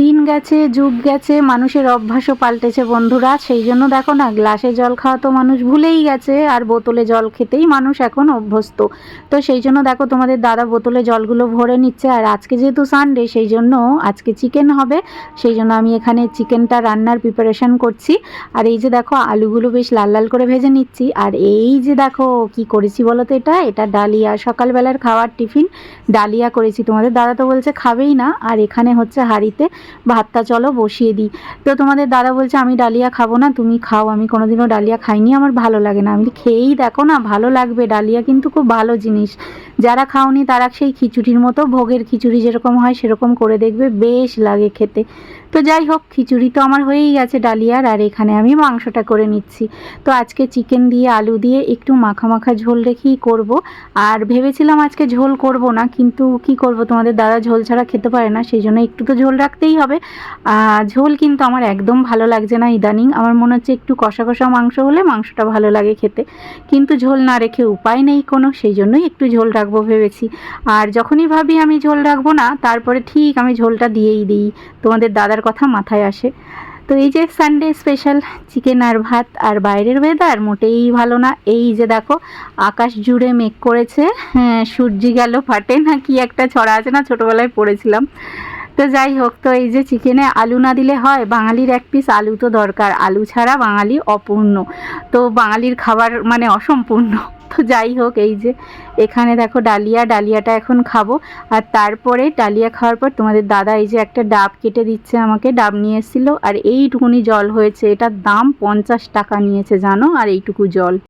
দিন গেছে, যুগ গেছে, মানুষের অভ্যাসও পাল্টেছে বন্ধুরা। সেই জন্য দেখো না, গ্লাসে জল খাওয়া তো মানুষ ভুলেই গেছে, আর বোতলে জল খেতেই মানুষ এখন অভ্যস্ত। তো সেই জন্য দেখো তোমাদের দাদা বোতলে জলগুলো ভরে নিচ্ছে, আর আজকে যেহেতু সানডে সেই জন্য আজকে চিকেন হবে। সেই জন্য আমি এখানে চিকেনটা রান্নার প্রিপারেশন করছি। আর এই যে দেখো, আলুগুলো বেশ লাল লাল করে ভেজে নিচ্ছি। আর এই যে দেখো, কি করেছি বলো তো এটা? এটা ডালিয়া, সকালবেলার খাওয়ার টিফিন ডালিয়া করেছি। তোমাদের দাদা তো বলছে খাবেই না। আর এখানে হচ্ছে হাঁড়িতে ভাতটা চলো বসিয়ে দিই। তো তোমাদের দাদা বলছে, আমি ডালিয়া খাব না, তুমি খাও। আমি কোনোদিনও ডালিয়া খাইনি, আমার ভালো লাগে না। আমি খেয়েই দেখো না, ভালো লাগবে। ডালিয়া কিন্তু খুব ভালো জিনিস। যারা খাওনি তারা সেই খিচুড়ির মতো, ভোগের খিচুড়ি যেরকম হয় সেরকম করে দেখবে, বেশ লাগে খেতে। তো যাই হোক, খিচুড়ি তো আমার হয়েই গেছে ডালিয়ার, আর এখানে আমি মাংসটা করে নিচ্ছি। তো আজকে চিকেন দিয়ে, আলু দিয়ে একটু মাখা মাখা ঝোল রেখেই করব। আর ভেবেছিলাম আজকে ঝোল করব না, কিন্তু কি করব, তোমাদের দাদা ঝোল ছাড়া খেতে পারে না, সেই জন্য একটু তো ঝোল রাখতেই হবে। ঝোল কিন্তু আমার একদম ভালো লাগছে না ইদানিং, আমার মনে হচ্ছে একটু কষা কষা মাংস হলে মাংসটা ভালো লাগে খেতে। কিন্তু ঝোল না রেখে উপায় নেই কোনো, সেই জন্যই একটু ঝোল রাখব। ভেবেছি। আর যখনই ভাবি আমি ঝোল রাখব না, তারপরে ঠিক আমি ঝোলটা দিয়েই দিই। তোমাদের দাদার কথা মাথায় আসে। তো এই যে সানডে স্পেশাল চিকেন আর ভাত, আর বাইরের ওয়েদার মোটেই ভালো না। এই যে দেখো, আকাশ জুড়ে মেঘ করেছে। হ্যাঁ সূর্যি গেল ফাটে না কি একটা ছড়া আছে না, ছোটোবেলায় পড়েছিলাম। তো যাই হোক, তো এই যে চিকেনে আলু না দিলে হয়, বাঙালির এক পিস আলু তো দরকার। আলু ছাড়া বাঙালি অপূর্ণ। তো বাঙালির খাবার মানে অসম্পূর্ণ। তো যাই হোক, এই যে এখানে দেখো ডালিয়া, ডালিয়াটা এখন খাব। আর তারপরে ডালিয়া খাওয়ার পর তোমাদের দাদা এই যে একটা ডাব কেটে দিচ্ছে আমাকে, ডাব নিয়ে এসেছিল। আর এইটুকুনি জল হয়েছে, এটার দাম পঞ্চাশ টাকা নিয়েছে, জানো? আর এইটুকু জল।